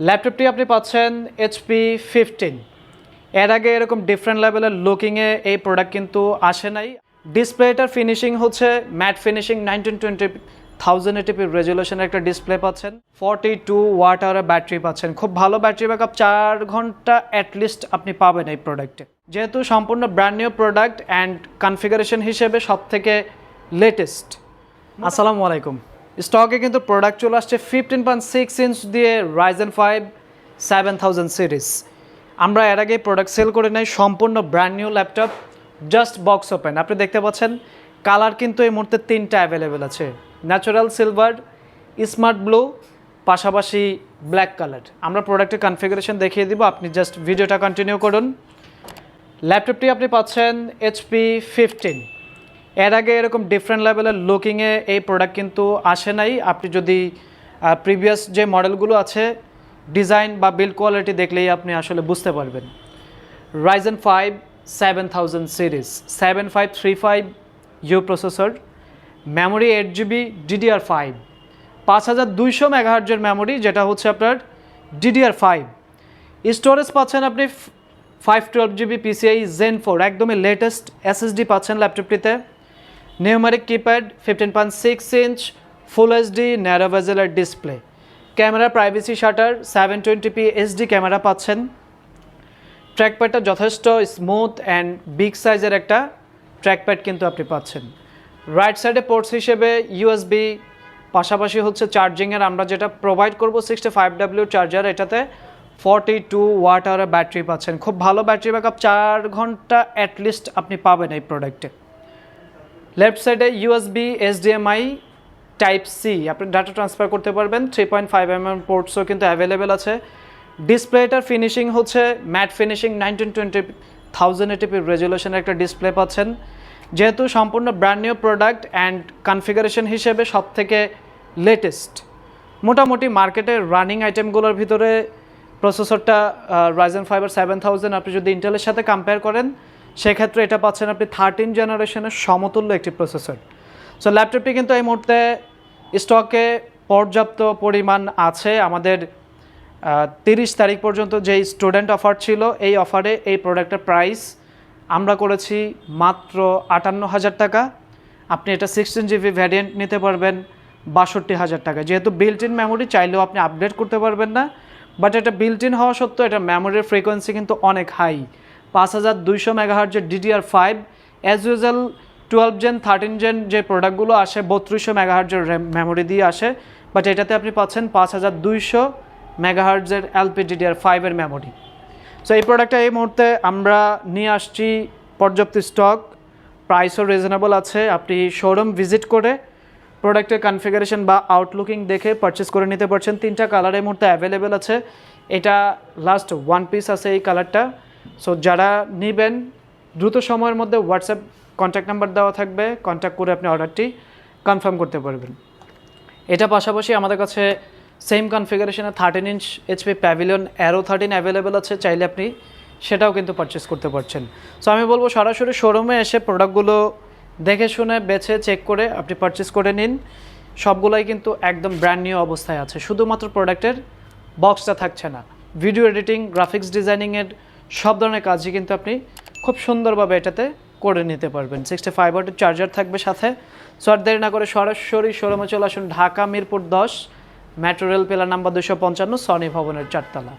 ল্যাপটপটি আপনি পাচ্ছেন এইচপি ফিফটিন এর আগে এরকম ডিফারেন্ট লেভেলের লুকিংয়ে এই প্রোডাক্ট কিন্তু আসে নাই। ডিসপ্লেটার ফিনিশিং হচ্ছে matte finishing nineteen twenty thousand ATP রেজুলেশনের একটা ডিসপ্লে পাচ্ছেন। Forty two watt hour battery পাচ্ছেন। খুব ভালো ব্যাটারি ব্যাকআপ চার ঘণ্টা অ্যাটলিস্ট আপনি পাবেন এই প্রোডাক্টে যেহেতু সম্পূর্ণ brand new product and configuration হিসেবে সব থেকে লেটেস্ট আসসালামু আলাইকুম। স্টকে কিন্তু প্রোডাক্ট চলে আসছে ফিফটিন পয়েন্ট সিক্স ইঞ্চ দিয়ে Ryzen five seven thousand series আমরা এর আগে প্রোডাক্ট সেল করে নেই, সম্পূর্ণ brand new laptop just box open আপনি দেখতে পাচ্ছেন কালার কিন্তু এই মুহূর্তে তিনটা অ্যাভেলেবেল আছে। ন্যাচারাল সিলভার স্মার্ট ব্লু পাশাপাশি ব্ল্যাক কালার আমরা প্রোডাক্টের কনফিগারেশন দেখিয়ে দিব, আপনি জাস্ট ভিডিওটা কন্টিনিউ করুন। ল্যাপটপটি আপনি পাচ্ছেন এইচপি ফিফটিন এর আগে এরকম ডিফারেন্ট লেভেলের লুকিংয়ে এই প্রোডাক্ট কিন্তু আসে নাই। আপনি যদি প্রিভিয়াস যে মডেলগুলো আছে ডিজাইন বা বিল্ড কোয়ালিটি দেখলেই আপনি আসলে বুঝতে পারবেন। Ryzen five seven thousand series seven five three five U processor memory eight GB DDR five পাঁচ হাজার দুইশো মেগাহার্জের মেমোরি যেটা হচ্ছে আপনার ডিডিআর ফাইভ স্টোরেজ পাচ্ছেন আপনি five twelve GB PCI gen four একদমই লেটেস্ট এসএসডি পাচ্ছেন ল্যাপটপটিতে numeric keypad fifteen point six inch full HD narrow ভেজেলার display camera privacy shutter seven twenty p HD camera পাচ্ছেন। ট্র্যাকপ্যাডটা যথেষ্ট স্মুথ অ্যান্ড বিগ সাইজের একটা trackpad কিন্তু আপনি পাচ্ছেন। রাইট সাইডে পোর্টস হিসেবে ইউএসবি পাশাপাশি হচ্ছে চার্জিংয়ের আমরা যেটা প্রোভাইড করব সিক্সটি ফাইভ ডাব্লিউ চার্জার এটাতে forty two watt hour battery পাচ্ছেন। খুব ভালো ব্যাটারি ব্যাকআপ চার ঘণ্টা অ্যাটলিস্ট আপনি পাবেন এই প্রোডাক্টে লেফট সাইডে ইউএসবি এসডিএমআই টাইপ সি আপনি ডাটা ট্রান্সফার করতে পারবেন three point five M M পোর্টসও কিন্তু অ্যাভেলেবেল আছে। ডিসপ্লেটার ফিনিশিং হচ্ছে matte finishing nineteen twenty thousand eighty p রেজুলেশনের একটা ডিসপ্লে পাচ্ছেন। যেহেতু সম্পূর্ণ brand new product and configuration হিসেবে সব থেকে লেটেস্ট মোটামুটি মার্কেটের রানিং আইটেমগুলোর ভিতরে প্রসেসরটা রাইজেন ফাইবার সেভেন থাউজেন্ড আপনি যদি ইন্টেলের সাথে কম্পেয়ার করেন সেক্ষেত্রে এটা পাচ্ছেন আপনি থার্টিন জেনারেশনের সমতুল্য একটি প্রসেসর সো ল্যাপটপটি কিন্তু এই মুহূর্তে স্টকে পর্যাপ্ত পরিমাণ আছে। আমাদের তিরিশ তারিখ পর্যন্ত যেই স্টুডেন্ট অফার ছিল, এই অফারে এই প্রোডাক্টের প্রাইস আমরা করেছি মাত্র আটান্ন হাজার টাকা। আপনি এটা সিক্সটিন জিবি ভ্যারিয়েন্ট নিতে পারবেন, বাষট্টি হাজার টাকা। যেহেতু বিল্ট ইন মেমোরি চাইলেও আপনি আপডেট করতে পারবেন না। বাট এটা বিল্ট ইন হওয়া সত্ত্বেও এটা মেমোরির ফ্রিকোয়েন্সি কিন্তু অনেক হাই পাঁচ হাজার দুইশো মেগাহার্জের DDR five as usual twelve gen thirteen gen যে প্রোডাক্টগুলো আসে, বত্রিশশো মেগাহার্জের মেমোরি দিয়ে আসে। বাট এটাতে আপনি পাচ্ছেন পাঁচ হাজার দুইশো মেগাহার্জের এলপি ডিডিআর ফাইভের মেমোরি সো এই প্রোডাক্টটা এই মুহূর্তে আমরা নিয়ে আসছি পর্যাপ্ত স্টক প্রাইসও রিজনেবল আছে। আপনি শোরুম ভিজিট করে প্রোডাক্টের কনফিগারেশন বা আউটলুকিং দেখে পারচেস করে নিতে পারছেন। তিনটা কালার এই মুহূর্তে অ্যাভেলেবেল আছে। এটা লাস্ট ওয়ান পিস আছে এই কালারটা সো যারা নেবেন, দ্রুত সময়ের মধ্যে হোয়াটসঅ্যাপ কন্ট্যাক্ট নাম্বার দেওয়া থাকবে কন্ট্যাক্ট করে আপনি অর্ডারটি কনফার্ম করতে পারবেন। এটা পাশাপাশি আমাদের কাছে same কনফিগারেশনে thirteen inch HP Pavilion Aero thirteen available আছে, চাইলে আপনি সেটাও কিন্তু পারচেস করতে পারছেন। সো আমি বলব সরাসরি শোরুমে এসে প্রোডাক্টগুলো দেখে শুনে, বেছে চেক করে আপনি পারচেস করে নিন। সবগুলোই কিন্তু একদম ব্র্যান্ড নিউ অবস্থায় আছে। শুধুমাত্র প্রোডাক্টের বক্সটা থাকছে না। ভিডিও এডিটিং গ্রাফিক্স ডিজাইনিংয়ের সব ধরনের কাজই কিন্তু আপনি খুব সুন্দরভাবে এটাতে করে নিতে পারবেন। সিক্সটি ফাইভ ওয়াটের চার্জার থাকবে সাথে। সো আর দেরি না করে সরাসরি শোরুমে চলে আসুন, ঢাকা মিরপুর দশ মেট্রো রেল পেলা নাম্বার দুশো পঞ্চান্ন সনি ভবনের চারতলা।